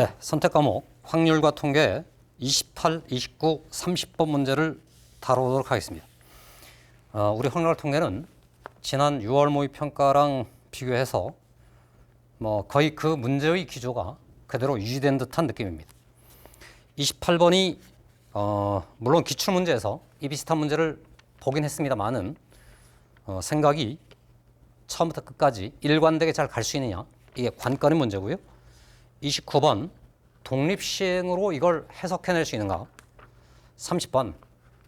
네, 선택 과목 확률과 통계 28, 29, 30번 문제를 다뤄보도록 하겠습니다. 어, 우리 확률과 통계는 지난 6월 모의 평가랑 비교해서 뭐 거의 그 문제의 기조가 그대로 유지된 듯한 느낌입니다. 28번이 어, 물론 기출 문제에서 이 비슷한 문제를 보긴 했습니다만은 어, 생각이 처음부터 끝까지 일관되게 잘 갈 수 있느냐 이게 관건의 문제고요. 29번 독립 시행으로 이걸 해석해낼 수 있는가? 30번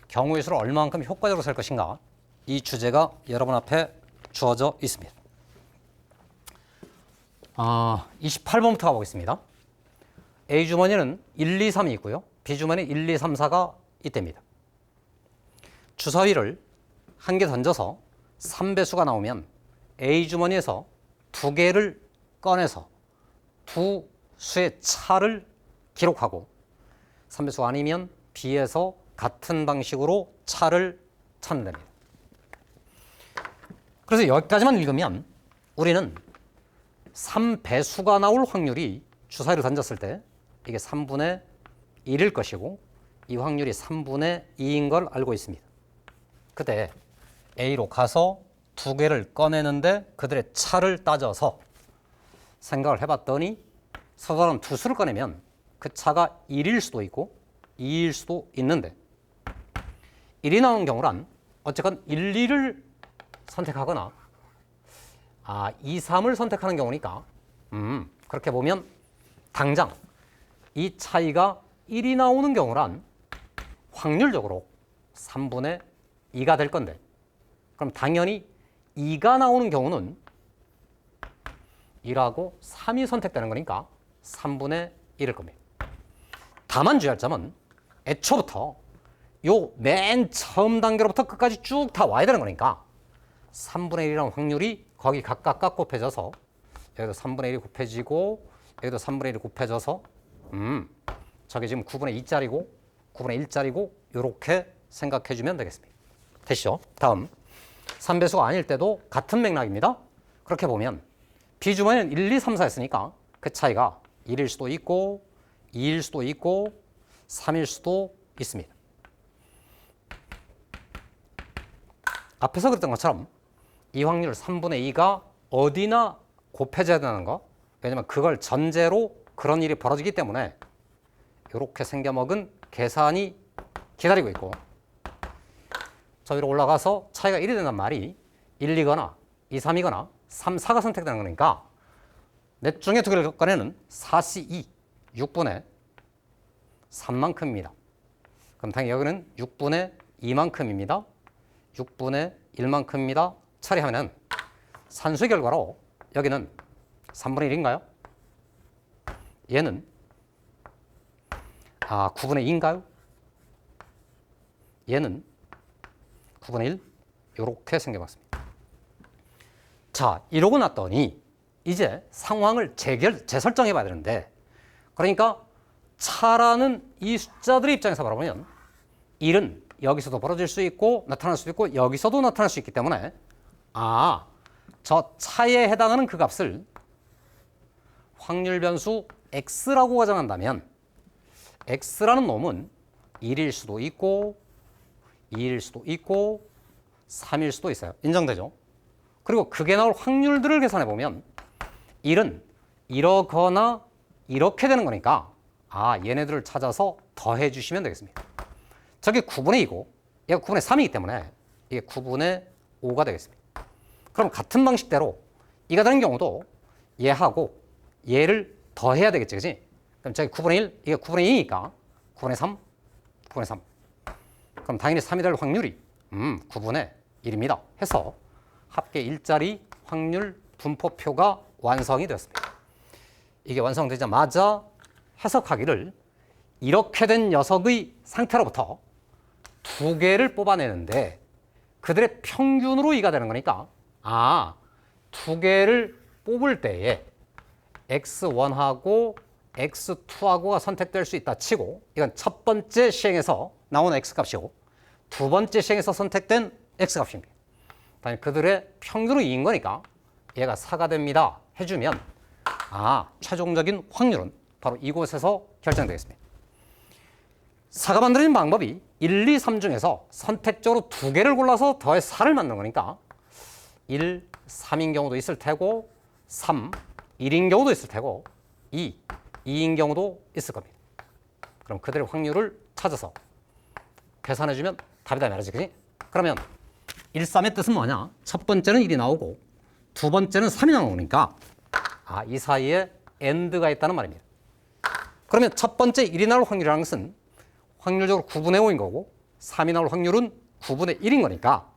경우의 수를 얼마만큼 효과적으로 쓸 것인가? 이 주제가 여러분 앞에 주어져 있습니다. 아, 28번부터 가보겠습니다. A 주머니는 1, 2, 3이 있고요. B 주머니 1, 2, 3, 4가 이때입니다. 주사위를 한 개 던져서 3배수가 나오면 A 주머니에서 두 개를 꺼내서 두 수의 차를 기록하고 3배수가 아니면 B에서 같은 방식으로 차를 찾는 됩니다. 그래서 여기까지만 읽으면 우리는 3배수가 나올 확률이 주사위를 던졌을 때 이게 3분의 1일 것이고 이 확률이 3분의 2인 걸 알고 있습니다. 그때 A로 가서 두 개를 꺼내는데 그들의 차를 따져서 생각을 해봤더니 서 사람 두 수를 꺼내면 그 차가 1일 수도 있고 2일 수도 있는데 1이 나오는 경우란 어쨌건 1, 2를 선택하거나 아, 2, 3을 선택하는 경우니까 음, 그렇게 보면 당장 이 차이가 1이 나오는 경우란 확률적으로 3분의 2가 될 건데 그럼 당연히 2가 나오는 경우는 1하고 3이 선택되는 거니까 3분의 1일 겁니다. 다만 주의할 점은 애초부터 요 맨 처음 단계로부터 끝까지 쭉 다 와야 되는 거니까 3분의 1이라는 확률이 거기 각각 각 곱해져서 여기도 3분의 1이 곱해지고 여기도 3분의 1이 곱해져서 음 저게 지금 9분의 2짜리고 9분의 1짜리고 이렇게 생각해 주면 되겠습니다. 되시죠? 다음 3배수가 아닐 때도 같은 맥락입니다. 그렇게 보면 비주머니는 1, 2, 3, 4였으니까 그 차이가 1일 수도 있고 2일 수도 있고 3일 수도 있습니다. 앞에서 그랬던 것처럼 이 확률 3분의 2가 어디나 곱해져야 되는 거 왜냐면 그걸 전제로 그런 일이 벌어지기 때문에 이렇게 생겨먹은 계산이 기다리고 있고 저 위로 올라가서 차이가 1이 된단 말이 1, 2거나 2, 3이거나 3, 4가 선택되는 거니까 넷 중에 두 개를 꺼내는 4C2 6분의 3만큼입니다. 그럼 당연히 여기는 6분의 2만큼입니다. 6분의 1만큼입니다. 처리하면은 산수의 결과로 여기는 3분의 1인가요? 얘는 아 9분의 2인가요? 얘는 9분의 1 이렇게 생겨봤습니다. 자 이러고 났더니 이제 상황을 재결 재설정해 봐야 되는데 그러니까 차라는 이 숫자들의 입장에서 바라보면 1은 여기서도 벌어질 수 있고 나타날 수도 있고 여기서도 나타날 수 있기 때문에 아, 저 차에 해당하는 그 값을 확률 변수 x라고 가정한다면 x라는 놈은 1일 수도 있고 2일 수도 있고 3일 수도 있어요. 인정되죠? 그리고 그게 나올 확률들을 계산해 보면 1은 이러거나 이렇게 되는 거니까 아, 얘네들을 찾아서 더해 주시면 되겠습니다. 저게 9분의 2고 얘가 9분의 3이기 때문에 이게 9분의 5가 되겠습니다. 그럼 같은 방식대로 이가 되는 경우도 얘하고 얘를 더해야 되겠지, 그지? 그럼 저기 9분의 1, 이게 9분의 2니까 9분의 3, 9분의 3. 그럼 당연히 3이 될 확률이 음, 9분의 1입니다. 해서 합계 일자리 확률 분포표가 완성이 되었습니다. 이게 완성되자마자 해석하기를 이렇게 된 녀석의 상태로부터 두 개를 뽑아내는데 그들의 평균으로 2가 되는 거니까 아, 두 개를 뽑을 때에 x1하고 x2하고가 선택될 수 있다 치고 이건 첫 번째 시행에서 나온 x값이고 두 번째 시행에서 선택된 x값입니다. 그들의 평균으로 2인 거니까 얘가 4가 됩니다 해주면 아, 최종적인 확률은 바로 이곳에서 결정되겠습니다. 사가 만들어진 방법이 1, 2, 3 중에서 선택적으로 두 개를 골라서 더해서 4를 만드는 거니까 1, 3인 경우도 있을 테고 3, 1인 경우도 있을 테고 2, 2인 경우도 있을 겁니다. 그럼 그들의 확률을 찾아서 계산해주면 답이 다 말이지, 그지? 그러면 1, 3의 뜻은 뭐냐? 첫 번째는 1이 나오고 두 번째는 3이 나오니까 아, 이 사이에 AND가 있다는 말입니다. 그러면 첫 번째 1이 나올 확률이라는 것은 확률적으로 9분의 5인 거고 3이 나올 확률은 9분의 1인 거니까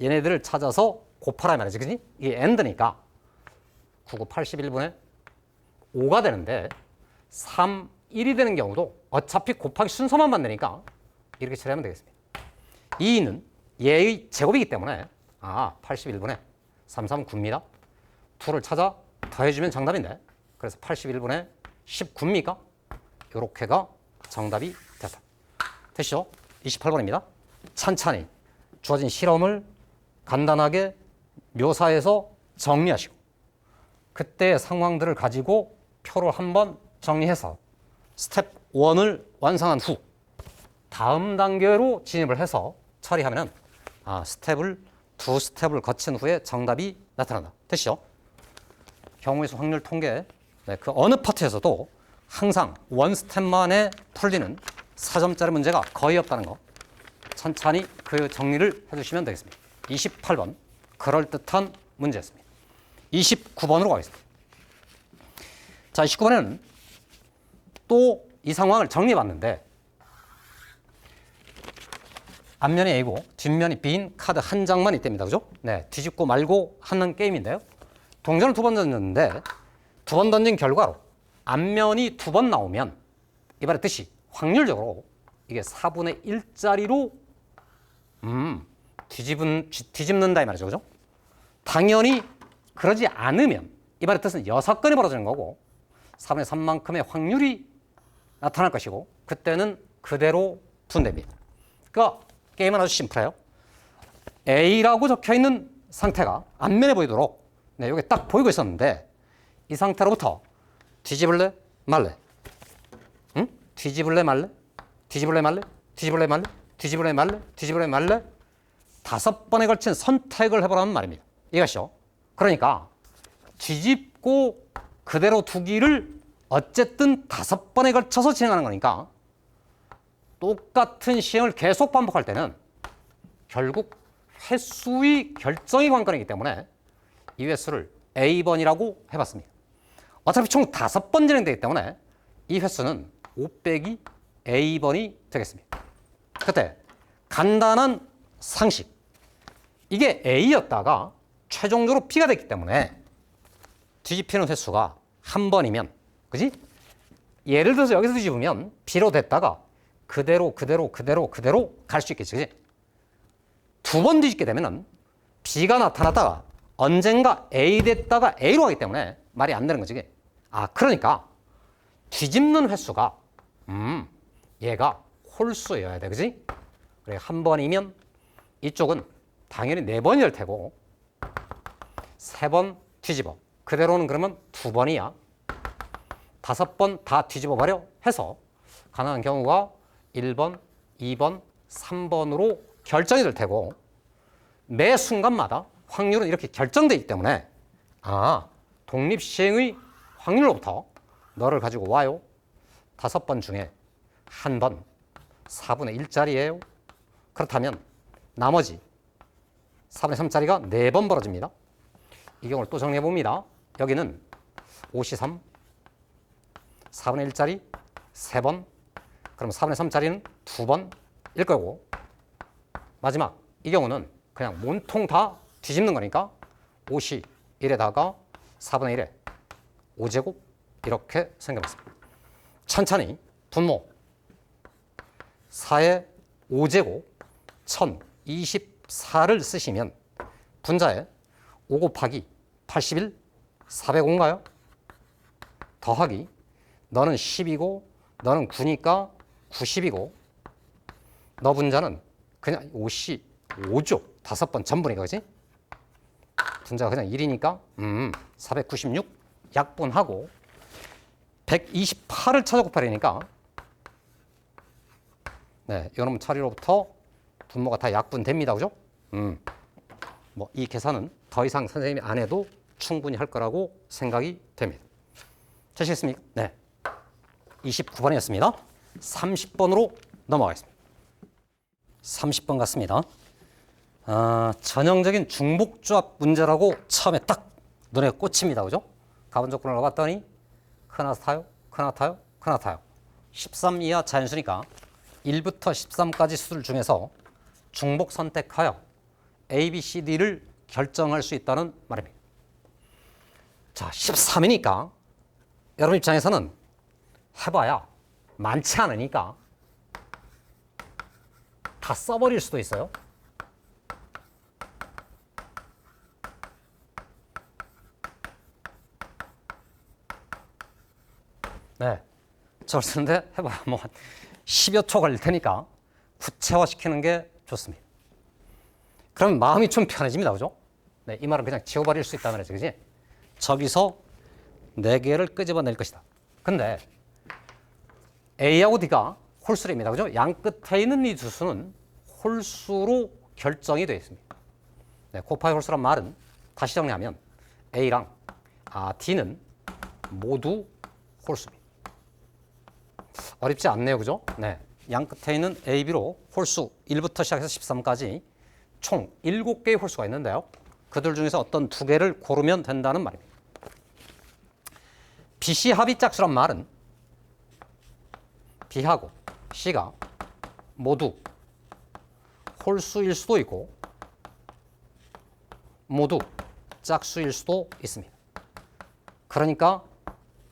얘네들을 찾아서 곱하라 말이지, 그지? 이게 AND니까 9, 9, 81분의 5가 되는데 3, 1이 되는 경우도 어차피 곱하기 순서만 만드니까 이렇게 처리하면 되겠습니다. 2는 얘의 제곱이기 때문에 아 81분의 33, 9입니다. 2를 찾아 더해주면 정답인데 그래서 81분의 19입니까? 요렇게가 정답이 됐다. 됐죠? 28번입니다. 찬찬히 주어진 실험을 간단하게 묘사해서 정리하시고 그때의 상황들을 가지고 표를 한번 정리해서 스텝 1을 완성한 후 다음 단계로 진입을 해서 처리하면은 아, 스텝을 두 스텝을 거친 후에 정답이 나타난다. 됐죠? 경우의 수 확률 통계 네, 그 어느 파트에서도 항상 원 스텝만에 풀리는 4점짜리 문제가 거의 없다는 거 천천히 그 정리를 해주시면 되겠습니다. 28번 그럴듯한 문제였습니다. 29번으로 가겠습니다. 자, 29번에는 또 이 상황을 정리해봤는데 앞면이 A고 뒷면이 B인 카드 한 장만 있답니다. 그죠? 네, 뒤집고 말고 하는 게임인데요. 동전을 두 번 던졌는데 두 번 던진 결과로 앞면이 두 번 나오면 이 말의 뜻이 확률적으로 이게 4분의 1짜리로 음, 뒤집은, 뒤- 뒤집는다 이 말이죠. 그죠? 당연히 그러지 않으면 이 말의 뜻은 여섯 건이 벌어지는 거고 4분의 3만큼의 확률이 나타날 것이고 그때는 그대로 둔답니다. 그러니까 게임은 아주 심플해요. A라고 적혀 있는 상태가 앞면에 보이도록 네, 이게 딱 보이고 있었는데 이 상태로부터 뒤집을래 말래? 응? 뒤집을래 말래? 뒤집을래 말래? 뒤집을래 말래? 뒤집을래 말래? 뒤집을래 말래? 다섯 번에 걸친 선택을 해보라는 말입니다. 이해가시죠? 그러니까 뒤집고 그대로 두기를 어쨌든 다섯 번에 걸쳐서 진행하는 거니까 똑같은 시행을 계속 반복할 때는 결국 횟수의 결정이 관건이기 때문에 이 횟수를 A번이라고 해봤습니다. 어차피 총 다섯 번 진행되기 때문에 이 횟수는 5 빼기 A번이 되겠습니다. 그때 간단한 상식. 이게 A였다가 최종적으로 B가 됐기 때문에 뒤집히는 횟수가 한 번이면, 그지? 예를 들어서 여기서 뒤집으면 B로 됐다가 그대로, 그대로, 그대로, 그대로 갈 수 있겠지, 그지? 두번 뒤집게 되면은 B가 나타났다가 언젠가 A 됐다가 A로 가기 때문에 말이 안 되는 거지. 이게. 아, 그러니까 뒤집는 횟수가 음, 얘가 홀수여야 돼. 그지? 그래, 한 번이면 이쪽은 당연히 네 번이 될 테고 세 번 뒤집어. 그대로는 그러면 두 번이야. 다섯 번 다 뒤집어 버려 해서 가능한 경우가 1번, 2번, 3번으로 결정이 될 테고 매 순간마다 확률은 이렇게 결정되기 때문에 아 독립 시행의 확률로부터 너를 가지고 와요. 다섯 번 중에 한 번 4분의 1짜리예요. 그렇다면 나머지 4분의 3짜리가 네 번 벌어집니다. 이 경우를 또 정리해 봅니다. 여기는 5시 3, 4분의 1짜리 세번 그럼 4분의 3짜리는 두 번일 거고 마지막 이 경우는 그냥 몸통 다 뒤집는 거니까 5시 1에다가 4분의 1에 5제곱 이렇게 생겨봤습니다. 천천히 분모 4의 5제곱 1024를 쓰시면 분자에 5 곱하기 81 405인가요? 더하기 너는 10이고 너는 9니까 90이고 너 분자는 그냥 5시 5죠. 다섯 번 전분이가 그지? 분자가 그냥 1이니까 음, 496 약분하고 128을 찾아 곱하려니까 네, 이놈 처리로부터 분모가 다 약분됩니다. 그죠? 음. 뭐 이 계산은 더 이상 선생님이 안 해도 충분히 할 거라고 생각이 됩니다. 되시겠습니까? 네. 29번이었습니다. 30번으로 넘어가겠습니다. 30번 같습니다. 아, 전형적인 중복조합 문제라고 처음에 딱 눈에 꽂힙니다. 그죠? 가분 조건을 넣어봤더니 크나 타요, 크나 타요, 크나 타요. 13 이하 자연수니까 1부터 13까지 수들 중에서 중복 선택하여 A, B, C, D를 결정할 수 있다는 말입니다. 자, 13이니까 여러분 입장에서는 해봐야 많지 않으니까 다 써버릴 수도 있어요. 네. 저걸 쓰는데 해봐야 뭐한 10여 초 걸릴 테니까 구체화시키는 게 좋습니다. 그럼 마음이 좀 편해집니다. 그죠? 네, 이 말은 그냥 지워버릴 수 있다는 말이죠. 그지? 저기서 네 개를 끄집어낼 것이다. 근데 A하고 D가 홀수입니다. 그죠? 양 끝에 있는 이 두 수는 홀수로 결정이 되어 있습니다. 네, 곱하기 홀수란 말은 다시 정리하면 A랑 아, D는 모두 홀수입니다. 어렵지 않네요. 그죠? 네. 양 끝에 있는 A, B로 홀수 1부터 시작해서 13까지 총 7개의 홀수가 있는데요. 그들 중에서 어떤 두 개를 고르면 된다는 말입니다. BC 합의 짝수란 말은 B하고 C가 모두 홀수일 수도 있고 모두 짝수일 수도 있습니다. 그러니까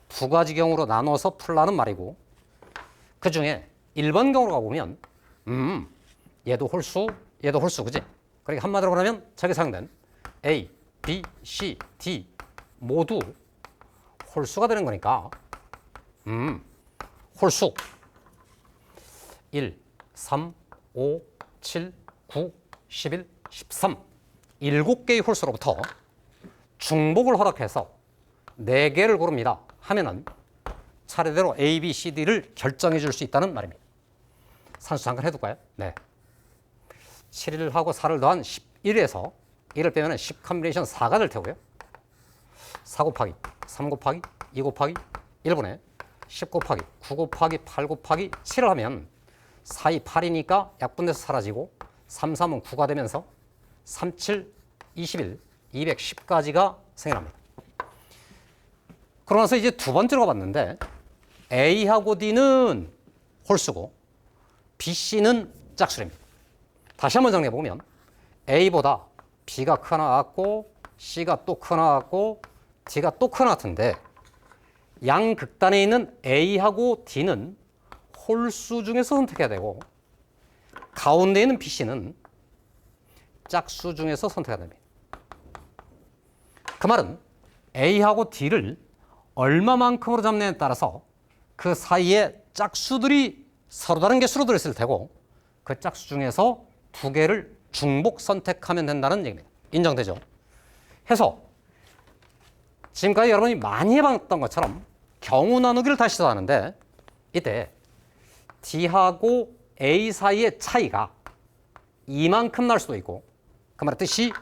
두 가지 경우로 나눠서 풀라는 말이고 그 중에 1번 경우로 가보면 음 얘도 홀수 얘도 홀수 그지? 그러니까 한마디로 말하면 저기 사용된 A, B, C, D 모두 홀수가 되는 거니까 음 홀수 1, 3, 5, 7, 9, 11, 13 7개의 홀수로부터 중복을 허락해서 4개를 고릅니다 하면은 차례대로 A, B, C, D를 결정해 줄 수 있다는 말입니다. 산수 잠깐 해둘까요? 네. 7일하고 4를 더한 11에서 1을 빼면 10 컴비네이션 4가 될 테고요. 4 곱하기 3 곱하기 2 곱하기 1분의 10 곱하기 9 곱하기 8 곱하기 7을 하면 4, 2, 8이니까 약분돼서 사라지고 3, 3은 9가 되면서 3, 7, 21, 210까지가 생겨납니다. 그러고 나서 이제 두 번째로 가봤는데 A하고 D는 홀수고 BC는 짝수입니다. 다시 한번 정리해 보면 A보다 B가 크나 같고 C가 또 크나 같고 D가 또 크나 같은데 양 극단에 있는 A하고 D는 홀수 중에서 선택해야 되고 가운데 있는 BC는 짝수 중에서 선택해야 됩니다. 그 말은 A하고 D를 얼마만큼으로 잡느냐에 따라서 그 사이에 짝수들이 서로 다른 개수로 들어있을 테고 그 짝수 중에서 두 개를 중복 선택하면 된다는 얘기입니다. 인정되죠? 해서 지금까지 여러분이 많이 해봤던 것처럼 경우 나누기를 다시 시도하는데 이때 D하고 A 사이의 차이가 이만큼 날 수도 있고 그 말의 뜻이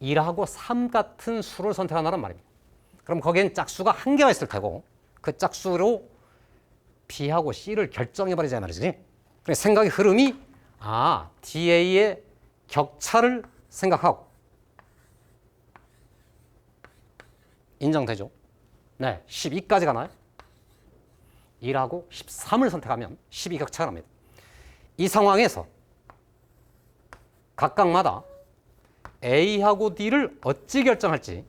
1하고 3 같은 수를 선택한다는 말입니다. 그럼 거기엔 짝수가 한 개가 있을 테고 그 짝수로 B하고 C를 결정해버리자 말이지. 그러니까 생각의 흐름이 아 DA의 격차를 생각하고 인정되죠? 네, 12까지 가나요? 1하고 13을 선택하면 12 격차가 납니다. 이 상황에서 각각마다 A하고 D를 어찌 결정할지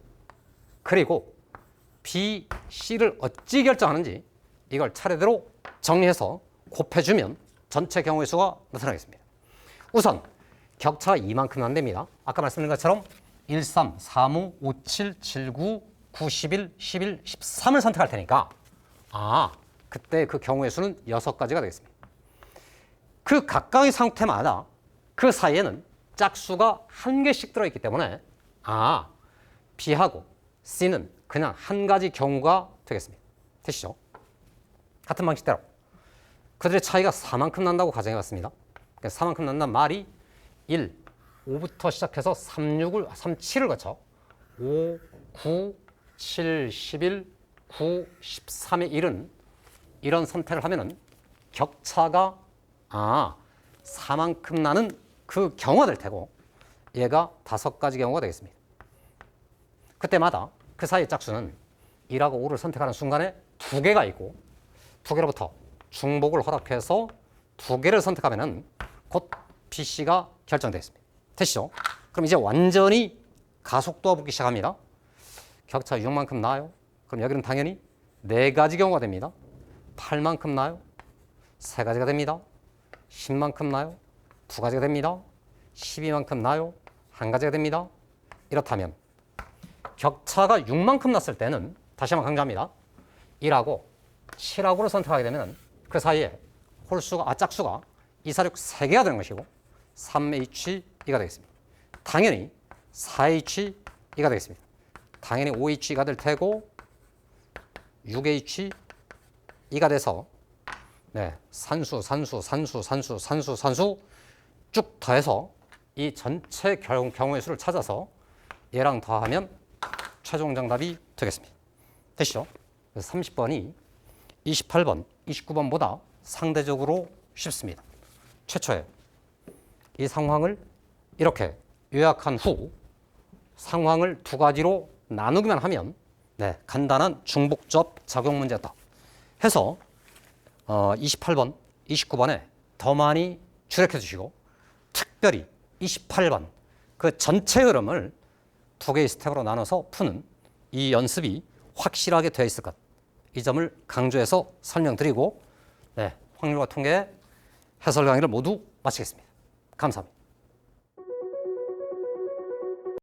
그리고 B, C를 어찌 결정하는지 이걸 차례대로 정리해서 곱해주면 전체 경우의 수가 나타나겠습니다. 우선 격차가 이만큼 안 됩니다. 아까 말씀드린 것처럼 1, 3, 3, 5, 5, 7, 7, 9, 9, 11, 11, 13을 선택할 테니까 아 그때 그 경우의 수는 6가지가 되겠습니다. 그 각각의 상태마다 그 사이에는 짝수가 한 개씩 들어있기 때문에 아 B하고 C는 그냥 한 가지 경우가 되겠습니다. 되시죠? 같은 방식대로 그들의 차이가 4만큼 난다고 가정해봤습니다. 그러니까 4만큼 난다는 말이 1, 5부터 시작해서 3, 6을 3, 7을 거쳐 5, 9, 7, 11, 9, 13의 1은 이런 선택을 하면은 격차가 아 4만큼 나는 그 경우가 될 테고 얘가 다섯 가지 경우가 되겠습니다. 그때마다 그 사이의 짝수는 1하고 5를 선택하는 순간에 두 개가 있고 두 개로부터 중복을 허락해서 두 개를 선택하면은 곧 BC가 결정되겠습니다. 되시죠? 그럼 이제 완전히 가속도가 붙기 시작합니다. 격차 6만큼 나요. 그럼 여기는 당연히 네 가지 경우가 됩니다. 8만큼 나요. 세 가지가 됩니다. 10만큼 나요. 두 가지가 됩니다. 12만큼 나요. 한 가지가 됩니다. 이렇다면 격차가 6만큼 났을 때는 다시 한번 강조합니다. 1하고 7하고를 선택하게 되면 그 사이에 홀수가 아 짝수가 2, 4, 6 3개가 되는 것이고 3H 2가 되겠습니다. 당연히 4H 2가 되겠습니다. 당연히 5H가 될 테고 6H 2가 돼서 네, 산수, 산수, 산수, 산수, 산수, 산수 쭉 더해서 이 전체 경우, 경우의 수를 찾아서 얘랑 더하면 최종 정답이 되겠습니다. 되시죠? 그래서 30번이 28번, 29번보다 상대적으로 쉽습니다. 최초에 이 상황을 이렇게 요약한 후 상황을 두 가지로 나누기만 하면 네, 간단한 중복접 작용 문제다. 해서 어, 28번, 29번에 더 많이 주력해 주시고 특별히 28번 그 전체 흐름을 두 개의 스텝으로 나눠서 푸는 이 연습이 확실하게 되어 있을 것. 이 점을 강조해서 설명드리고 네, 확률과 통계 해설 강의를 모두 마치겠습니다. 감사합니다.